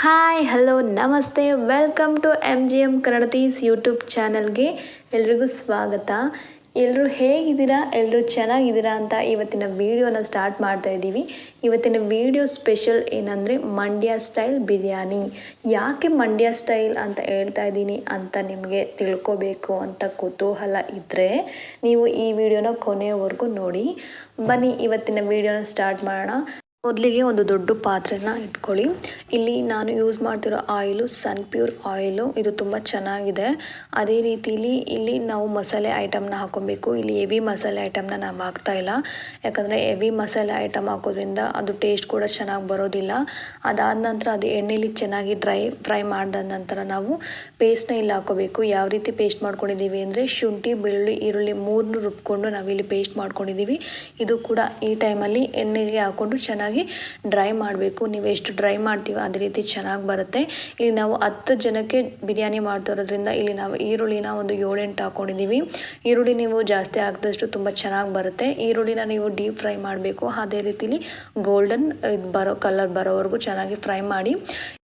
Hi, hello, ನಮಸ್ತೆ. Welcome to M G M ಕನ್ನಡತೀಸ್ YouTube ಚಾನಲ್ಗೆ ಎಲ್ರಿಗೂ ಸ್ವಾಗತ. ಎಲ್ಲರೂ ಹೇಗಿದ್ದೀರಾ? ಎಲ್ಲರೂ ಚೆನ್ನಾಗಿದ್ದೀರಾ ಅಂತ ಇವತ್ತಿನ ವೀಡಿಯೋನ ಸ್ಟಾರ್ಟ್ ಮಾಡ್ತಾ ಇದ್ದೀವಿ. ಇವತ್ತಿನ ವೀಡಿಯೋ ಸ್ಪೆಷಲ್ ಏನಂದರೆ ಮಂಡ್ಯ ಸ್ಟೈಲ್ ಬಿರಿಯಾನಿ. ಯಾಕೆ ಮಂಡ್ಯ ಸ್ಟೈಲ್ ಅಂತ ಹೇಳ್ತಾ ಇದ್ದೀನಿ ಅಂತ ನಿಮಗೆ ತಿಳ್ಕೊಬೇಕು ಅಂತ ಕುತೂಹಲ ಇದ್ದರೆ ನೀವು ಈ ವಿಡಿಯೋನ ಕೊನೆಯವರೆಗೂ ನೋಡಿ. ಬನ್ನಿ, ಇವತ್ತಿನ ವೀಡಿಯೋನ ಸ್ಟಾರ್ಟ್ ಮಾಡೋಣ. ಮೊದಲಿಗೆ ಒಂದು ದೊಡ್ಡ ಪಾತ್ರೆನ ಇಟ್ಕೊಳ್ಳಿ. ಇಲ್ಲಿ ನಾನು ಯೂಸ್ ಮಾಡ್ತಿರೋ ಆಯಿಲು ಸನ್ ಪ್ಯೂರ್ ಆಯಿಲು ಇದು ತುಂಬ ಚೆನ್ನಾಗಿದೆ. ಅದೇ ರೀತಿಲಿ ಇಲ್ಲಿ ನಾವು ಮಸಾಲೆ ಐಟಮ್ನ ಹಾಕೊಬೇಕು ಇಲ್ಲಿ ಹೆವಿ ಮಸಾಲೆ ಐಟಮ್ನ ನಾವು ಹಾಕ್ತಾ ಇಲ್ಲ. ಯಾಕಂದರೆ ಹೆವಿ ಮಸಾಲೆ ಐಟಮ್ ಹಾಕೋದ್ರಿಂದ ಅದು ಟೇಸ್ಟ್ ಕೂಡ ಚೆನ್ನಾಗಿ ಬರೋದಿಲ್ಲ. ಅದಾದ ನಂತರ ಅದು ಎಣ್ಣೆಲಿ ಚೆನ್ನಾಗಿ ಡ್ರೈ ಫ್ರೈ ಮಾಡಿದ ನಂತರ ನಾವು ಪೇಸ್ಟ್ನ ಇಲ್ಲಿ ಹಾಕೋಬೇಕು ಯಾವ ರೀತಿ ಪೇಸ್ಟ್ ಮಾಡ್ಕೊಂಡಿದ್ದೀವಿ ಅಂದರೆ ಶುಂಠಿ, ಬೆಳ್ಳುಳ್ಳಿ, ಈರುಳ್ಳಿ ಮೂರನ್ನು ರುಬ್ಕೊಂಡು ನಾವಿಲ್ಲಿ ಪೇಸ್ಟ್ ಮಾಡ್ಕೊಂಡಿದ್ದೀವಿ. ಇದು ಕೂಡ ಈ ಟೈಮಲ್ಲಿ ಎಣ್ಣೆಗೆ ಹಾಕ್ಕೊಂಡು ಚೆನ್ನಾಗಿ ಡ್ರೈ ಮಾಡಬೇಕು. ನೀವು ಎಷ್ಟು ಡ್ರೈ ಮಾಡ್ತೀವೋ ಅದೇ ರೀತಿ ಚೆನ್ನಾಗಿ ಬರುತ್ತೆ. ಇಲ್ಲಿ ನಾವು ಹತ್ತು ಜನಕ್ಕೆ ಬಿರಿಯಾನಿ ಮಾಡ್ತಿರೋದ್ರಿಂದ ಇಲ್ಲಿ ನಾವು ಈರುಳ್ಳಿನ ಒಂದು ಏಳೆಂಟು ಹಾಕ್ಕೊಂಡಿದ್ದೀವಿ ಈರುಳ್ಳಿ ನೀವು ಜಾಸ್ತಿ ಹಾಕಿದಷ್ಟು ತುಂಬ ಚೆನ್ನಾಗಿ ಬರುತ್ತೆ. ಈರುಳ್ಳಿನ ನೀವು ಡೀಪ್ ಫ್ರೈ ಮಾಡಬೇಕು. ಅದೇ ರೀತಿಲಿ ಗೋಲ್ಡನ್ ಬರೋ ಕಲರ್ ಬರೋವರೆಗೂ ಚೆನ್ನಾಗಿ ಫ್ರೈ ಮಾಡಿ.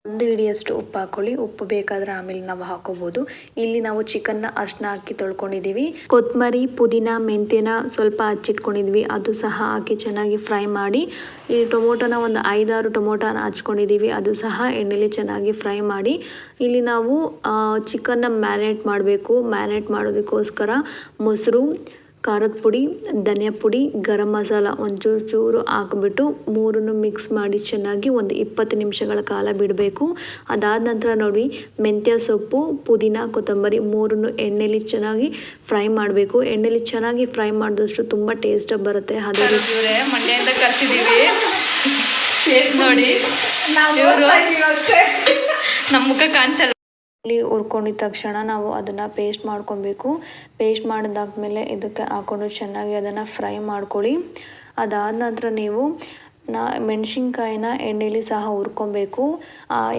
ಒಂದು ಹಿಡಿಯಷ್ಟು ಉಪ್ಪು ಹಾಕೊಳ್ಳಿ. ಉಪ್ಪು ಬೇಕಾದ್ರೆ ಆಮೇಲೆ ನಾವು ಹಾಕೋಬಹುದು ಇಲ್ಲಿ ನಾವು ಚಿಕನ್ನ ಅರ್ಶನ ಹಾಕಿ ತೊಳ್ಕೊಂಡಿದ್ದೀವಿ. ಕೊತ್ತಂಬರಿ ಪುದೀನ, ಮೆಂತ್ಯನ ಸ್ವಲ್ಪ ಹಚ್ಚಿಟ್ಕೊಂಡಿದ್ವಿ ಅದು ಸಹ ಹಾಕಿ ಚೆನ್ನಾಗಿ ಫ್ರೈ ಮಾಡಿ. ಈ ಟೊಮೊಟೊನ ಒಂದು ಐದಾರು ಟೊಮೊಟೊನ ಹಚ್ಕೊಂಡಿದ್ದೀವಿ. ಅದು ಸಹ ಎಣ್ಣೆಲಿ ಚೆನ್ನಾಗಿ ಫ್ರೈ ಮಾಡಿ. ಇಲ್ಲಿ ನಾವು ಚಿಕನ್ನ ಮ್ಯಾರಿನೇಟ್ ಮಾಡಬೇಕು. ಮ್ಯಾರಿನೇಟ್ ಮಾಡೋದಕ್ಕೋಸ್ಕರ ಮೊಸರು ಖಾರದ ಪುಡಿ ಧನಿಯಾ ಪುಡಿ ಗರಂ ಮಸಾಲ ಒಂಚೂರು ಚೂರು ಹಾಕ್ಬಿಟ್ಟು ಮೂರನ್ನು ಮಿಕ್ಸ್ ಮಾಡಿ ಚೆನ್ನಾಗಿ ಒಂದು ಇಪ್ಪತ್ತು ನಿಮಿಷಗಳ ಕಾಲ ಬಿಡಬೇಕು. ಅದಾದ ನಂತರ ನೋಡಿ ಮೆಂತ್ಯ ಸೊಪ್ಪು ಪುದೀನ ಕೊತ್ತಂಬರಿ ಮೂರನ್ನು ಎಣ್ಣೆಲಿ ಚೆನ್ನಾಗಿ ಫ್ರೈ ಮಾಡಬೇಕು. ಎಣ್ಣೆಲಿ ಚೆನ್ನಾಗಿ ಫ್ರೈ ಮಾಡಿದಷ್ಟು ತುಂಬ ಟೇಸ್ಟ್ ಬರುತ್ತೆ. ಅದೇ ಮಂಡ್ಯದಿಂದ ಕರ್ಸಿದೀವಿ. ನೋಡಿ. ನಮ್ಮ ಮುಖ ಕಾಣಿಸಲ್ಲ. ಇಲ್ಲಿ ಹುರ್ಕೊಂಡಿದ ತಕ್ಷಣ ನಾವು ಅದನ್ನು ಪೇಸ್ಟ್ ಮಾಡ್ಕೊಬೇಕು. ಪೇಸ್ಟ್ ಮಾಡಿದಾದ್ಮೇಲೆ ಇದಕ್ಕೆ ಹಾಕ್ಕೊಂಡು ಚೆನ್ನಾಗಿ ಅದನ್ನು ಫ್ರೈ ಮಾಡ್ಕೊಳ್ಳಿ. ಅದಾದ ನಂತರ ನೀವು ನಾ, ಮೆಣಸಿನ್ಕಾಯಿನ ಎಣ್ಣೆಲಿ ಸಹ ಹುರ್ಕೊಬೇಕು.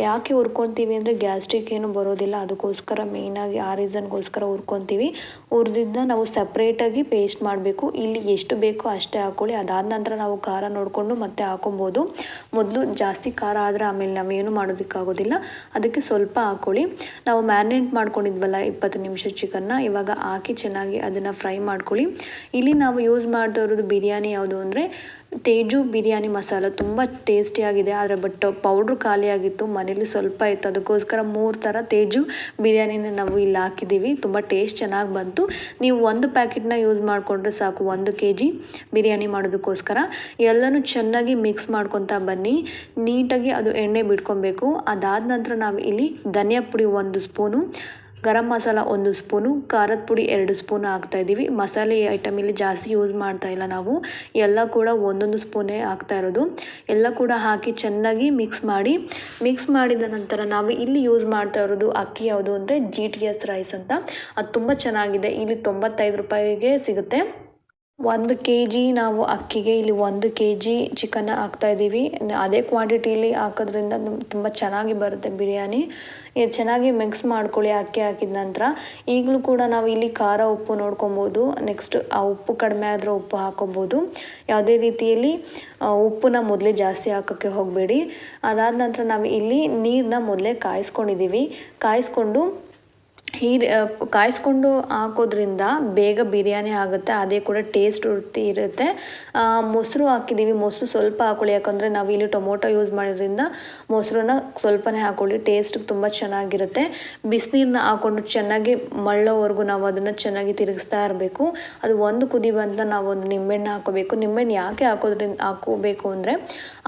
ಯಾಕೆ ಹುರ್ಕೊತೀವಿ ಅಂದರೆ ಗ್ಯಾಸ್ಟ್ರಿಕ್ ಏನು ಬರೋದಿಲ್ಲ. ಅದಕ್ಕೋಸ್ಕರ ಮೇಯ್ನಾಗಿ ಆ ರೀಸನ್ಗೋಸ್ಕರ ಹುರ್ಕೊತೀವಿ ಹುರಿದಿದ್ದ ನಾವು ಸಪ್ರೇಟಾಗಿ ಪೇಸ್ಟ್ ಮಾಡಬೇಕು. ಇಲ್ಲಿ ಎಷ್ಟು ಬೇಕೋ ಅಷ್ಟೇ ಹಾಕ್ಕೊಳ್ಳಿ ಅದಾದ ನಂತರ ನಾವು ಖಾರ ನೋಡಿಕೊಂಡು ಮತ್ತೆ ಹಾಕೊಬೋದು. ಮೊದಲು ಜಾಸ್ತಿ ಖಾರ ಆದರೆ ಆಮೇಲೆ ನಾವೇನು ಮಾಡೋದಕ್ಕಾಗೋದಿಲ್ಲ. ಅದಕ್ಕೆ ಸ್ವಲ್ಪ ಹಾಕ್ಕೊಳ್ಳಿ ನಾವು ಮ್ಯಾರಿನೇಟ್ ಮಾಡ್ಕೊಂಡಿದ್ವಲ್ಲ ಇಪ್ಪತ್ತು ನಿಮಿಷ ಚಿಕನ್ನ, ಇವಾಗ ಹಾಕಿ ಚೆನ್ನಾಗಿ ಅದನ್ನು ಫ್ರೈ ಮಾಡ್ಕೊಳ್ಳಿ. ಇಲ್ಲಿ ನಾವು ಯೂಸ್ ಮಾಡ್ತಾ ಇರೋದು ಬಿರಿಯಾನಿ ಯಾವುದು ಅಂದರೆ ತೇಜು ಬಿರಿಯಾನಿ ಮಸಾಲ ತುಂಬ ಟೇಸ್ಟಿಯಾಗಿದೆ ಆದರೆ ಬಟ್ ಪೌಡ್ರ್ ಖಾಲಿಯಾಗಿತ್ತು ಮನೇಲಿ ಸ್ವಲ್ಪ ಇತ್ತು. ಅದಕ್ಕೋಸ್ಕರ ಮೂರು ಥರ ತೇಜು ಬಿರಿಯಾನಿನ ನಾವು ಇಲ್ಲಿ ಹಾಕಿದ್ದೀವಿ. ತುಂಬ ಟೇಸ್ಟ್ ಚೆನ್ನಾಗಿ ಬಂತು. ನೀವು ಒಂದು ಪ್ಯಾಕೆಟ್ನ ಯೂಸ್ ಮಾಡಿಕೊಂಡ್ರೆ ಸಾಕು. ಒಂದು ಕೆ ಜಿ ಬಿರಿಯಾನಿ ಮಾಡೋದಕ್ಕೋಸ್ಕರ. ಎಲ್ಲನೂ ಚೆನ್ನಾಗಿ ಮಿಕ್ಸ್ ಮಾಡ್ಕೊತಾ ಬನ್ನಿ. ನೀಟಾಗಿ ಅದು ಎಣ್ಣೆ ಬಿಟ್ಕೊಬೇಕು. ಅದಾದ ನಂತರ ನಾವು ಇಲ್ಲಿ ಧನಿಯಾ ಪುಡಿ ಒಂದು ಸ್ಪೂನು ಗರಂ ಮಸಾಲ ಒಂದು ಸ್ಪೂನು, ಖಾರದ ಪುಡಿ ಎರಡು ಸ್ಪೂನ್ ಹಾಕ್ತಾ ಇದ್ದೀವಿ. ಮಸಾಲೆ ಐಟಮ್ ಇಲ್ಲಿ ಜಾಸ್ತಿ ಯೂಸ್ ಮಾಡ್ತಾ ಇಲ್ಲ ನಾವು. ಎಲ್ಲ ಕೂಡ ಒಂದೊಂದು ಸ್ಪೂನೇ ಹಾಕ್ತಾ ಇರೋದು. ಎಲ್ಲ ಕೂಡ ಹಾಕಿ ಚೆನ್ನಾಗಿ ಮಿಕ್ಸ್ ಮಾಡಿ. ಮಿಕ್ಸ್ ಮಾಡಿದ ನಂತರ ನಾವು ಇಲ್ಲಿ ಯೂಸ್ ಮಾಡ್ತಾ ಇರೋದು ಅಕ್ಕಿ ಯಾವುದು ಅಂದರೆ ಜಿ ಟಿ ಎಸ್ ರೈಸ್ ಅಂತ. ಅದು ತುಂಬ ಚೆನ್ನಾಗಿದೆ. ಇಲ್ಲಿ ತೊಂಬತ್ತೈದು ರೂಪಾಯಿಗೆ ಸಿಗುತ್ತೆ. ಒಂದು ಕೆ ಜಿ ನಾವು ಅಕ್ಕಿಗೆ ಇಲ್ಲಿ ಒಂದು ಕೆ ಜಿ ಚಿಕನ್ನ ಹಾಕ್ತಾಯಿದ್ದೀವಿ ಅದೇ ಕ್ವಾಂಟಿಟಿಲಿ ಹಾಕೋದ್ರಿಂದ ತುಂಬ ಚೆನ್ನಾಗಿ ಬರುತ್ತೆ ಬಿರಿಯಾನಿ. ಇದು ಚೆನ್ನಾಗಿ ಮಿಕ್ಸ್ ಮಾಡ್ಕೊಳ್ಳಿ ಅಕ್ಕಿ ಹಾಕಿದ ನಂತರ. ಈಗಲೂ ಕೂಡ ನಾವು ಇಲ್ಲಿ ಖಾರ ಉಪ್ಪು ನೋಡ್ಕೊಬೋದು. ನೆಕ್ಸ್ಟ್ ಆ ಉಪ್ಪು ಕಡಿಮೆ ಆದರೆ ಉಪ್ಪು ಹಾಕೋಬೋದು. ಯಾವುದೇ ರೀತಿಯಲ್ಲಿ ಉಪ್ಪನ್ನ ಮೊದಲೇ ಜಾಸ್ತಿ ಹಾಕೋಕ್ಕೆ ಹೋಗಬೇಡಿ. ಅದಾದ ನಂತರ ನಾವು ಇಲ್ಲಿ ನೀರನ್ನ ಮೊದಲೇ ಕಾಯಿಸ್ಕೊಂಡಿದ್ದೀವಿ. ಕಾಯಿಸ್ಕೊಂಡು ಹೀರ್ ಕಾಯಿಸ್ಕೊಂಡು ಹಾಕೋದ್ರಿಂದ ಬೇಗ ಬಿರಿಯಾನಿ ಆಗುತ್ತೆ, ಅದೇ ಕೂಡ ಟೇಸ್ಟ್ ವೃತ್ತಿ ಇರುತ್ತೆ. ಮೊಸರು ಹಾಕಿದ್ದೀವಿ, ಮೊಸರು ಸ್ವಲ್ಪ ಹಾಕೊಳ್ಳಿ, ಯಾಕಂದರೆ ನಾವು ಇಲ್ಲಿ ಟೊಮೊಟೊ ಯೂಸ್ ಮಾಡೋದ್ರಿಂದ ಮೊಸರನ್ನ ಸ್ವಲ್ಪನೇ ಹಾಕೊಳ್ಳಿ, ಟೇಸ್ಟ್ ತುಂಬ ಚೆನ್ನಾಗಿರುತ್ತೆ. ಬಿಸಿನೀರನ್ನ ಹಾಕ್ಕೊಂಡು ಚೆನ್ನಾಗಿ ಮಳ್ಳೋವರೆಗೂ ನಾವು ಅದನ್ನು ಚೆನ್ನಾಗಿ ತಿರುಗಿಸ್ತಾ ಇರಬೇಕು. ಅದು ಒಂದು ಕುದಿ ಬಂತ ನಾವು ಒಂದು ನಿಂಬೆಹಣ್ಣು ಹಾಕೋಬೇಕು. ನಿಂಬೆಹಣ್ಣು ಯಾಕೆ ಹಾಕೋದ್ರಿಂದ, ಹಾಕೋಬೇಕು ಅಂದರೆ,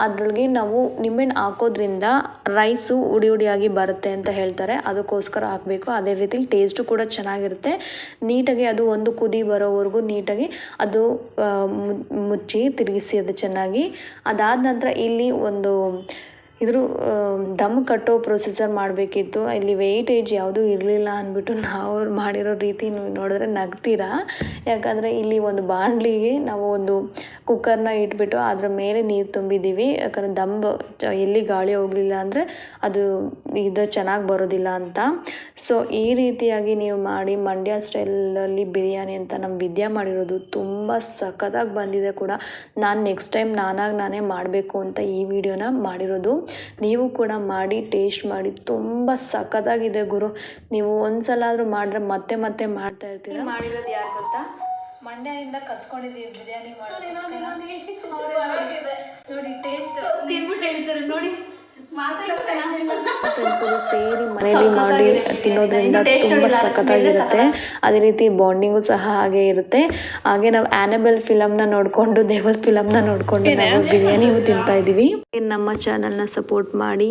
ಅದರೊಳಗೆ ನಾವು ನಿಂಬೆಹಣ್ಣು ಹಾಕೋದ್ರಿಂದ ರೈಸು ಉಡಿ ಉಡಿಯಾಗಿ ಬರುತ್ತೆ ಅಂತ ಹೇಳ್ತಾರೆ. ಅದಕ್ಕೋಸ್ಕರ ಹಾಕಬೇಕು. ಅದೇ ರೀತಿ ಟೇಸ್ಟು ಕೂಡ ಚೆನ್ನಾಗಿರುತ್ತೆ. ನೀಟಾಗಿ ಅದು ಒಂದು ಕುದಿ ಬರೋವರೆಗೂ ನೀಟಾಗಿ ಅದು ಮುಚ್ಚಿ ತಿರುಗಿಸಿ ಅದು ಚೆನ್ನಾಗಿ. ಅದಾದ ನಂತರ ಇಲ್ಲಿ ಒಂದು ಇದ್ರ ದಮ್ ಕಟ್ಟೋ ಪ್ರೊಸೀಜರ್ ಮಾಡಬೇಕಿತ್ತು. ಇಲ್ಲಿ ವೆಯ್ಟೇಜ್ ಯಾವುದೂ ಇರಲಿಲ್ಲ ಅಂದ್ಬಿಟ್ಟು ನಾವು ಮಾಡಿರೋ ರೀತಿ ನೋಡಿದ್ರೆ ನಗ್ತೀರಾ? ಯಾಕಂದರೆ ಇಲ್ಲಿ ಒಂದು ಬಾಣಲಿಗೆ ನಾವು ಒಂದು ಕುಕ್ಕರ್ನ ಇಟ್ಬಿಟ್ಟು ಅದರ ಮೇಲೆ ನೀರು ತುಂಬಿದ್ದೀವಿ ಯಾಕಂದರೆ ದಮ್ ಎಲ್ಲಿ ಗಾಳಿ ಹೋಗಲಿಲ್ಲ ಅಂದರೆ ಅದು ಇದು ಚೆನ್ನಾಗಿ ಬರೋದಿಲ್ಲ ಅಂತ. ಸೊ ಈ ರೀತಿಯಾಗಿ ನೀವು ಮಾಡಿ ಮಂಡ್ಯ ಸ್ಟೈಲಲ್ಲಿ ಬಿರಿಯಾನಿ ಅಂತ ನಮ್ಮ ವಿದ್ಯಾ ಮಾಡಿರೋದು ತುಂಬ ಸಖತ್ತಾಗಿ ಬಂದಿದೆ ಕೂಡ. ನಾನು ನೆಕ್ಸ್ಟ್ ಟೈಮ್ ನಾನಾಗಿ ನಾನೇ ಮಾಡಬೇಕು ಅಂತ ಈ ವಿಡಿಯೋನ ಮಾಡಿರೋದು. ನೀವು ಕೂಡ ಮಾಡಿ ಟೇಸ್ಟ್ ಮಾಡಿ ತುಂಬ ಸಖತ್ತಾಗಿದೆ ಗುರು. ನೀವು ಒಂದ್ಸಲ ಆದರೂ ಮಾಡಿದ್ರೆ ಮತ್ತೆ ಮತ್ತೆ ಮಾಡ್ತಾ ಇರ್ತೀರ? ಮಾಡಿರೋದು ಯಾರು ಗೊತ್ತಾ? ಮಂಡ್ಯದಿಂದ ಕಲ್ಸ್ಕೊಂಡಿದ್ದೀವಿ ಬಿರಿಯಾನಿ ನೋಡಿ ಟೇಸ್ಟ್ ತಿನ್ಬಿಟ್ಟು ಹೇಳ್ತಾರೆ? ನೋಡಿ. ಫ್ರೆಂಡ್ಸ್ಗಳು ಸೇರಿ ಮನೇಲಿ ಮಾಡಿ ತಿನ್ನೋದ್ರಿಂದ ತುಂಬ ಸಖತ್ತಾಗಿರುತ್ತೆ. ಅದೇ ರೀತಿ ಬಾಂಡಿಂಗು ಸಹ ಹಾಗೆ ಇರುತ್ತೆ. ಹಾಗೆ ನಾವು ಆ್ಯನಬೆಲ್ ಫಿಲಮ್ನ ನೋಡಿಕೊಂಡು ದೇವದ ಫಿಲಮ್ನ ನೋಡಿಕೊಂಡು ನಾವು ಬಿರಿಯಾನಿಯು ತಿಂತಾ ಇದ್ದೀವಿ. ನಮ್ಮ ಚಾನಲ್ನ ಸಪೋರ್ಟ್ ಮಾಡಿ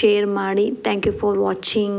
ಶೇರ್ ಮಾಡಿ. Thank you for watching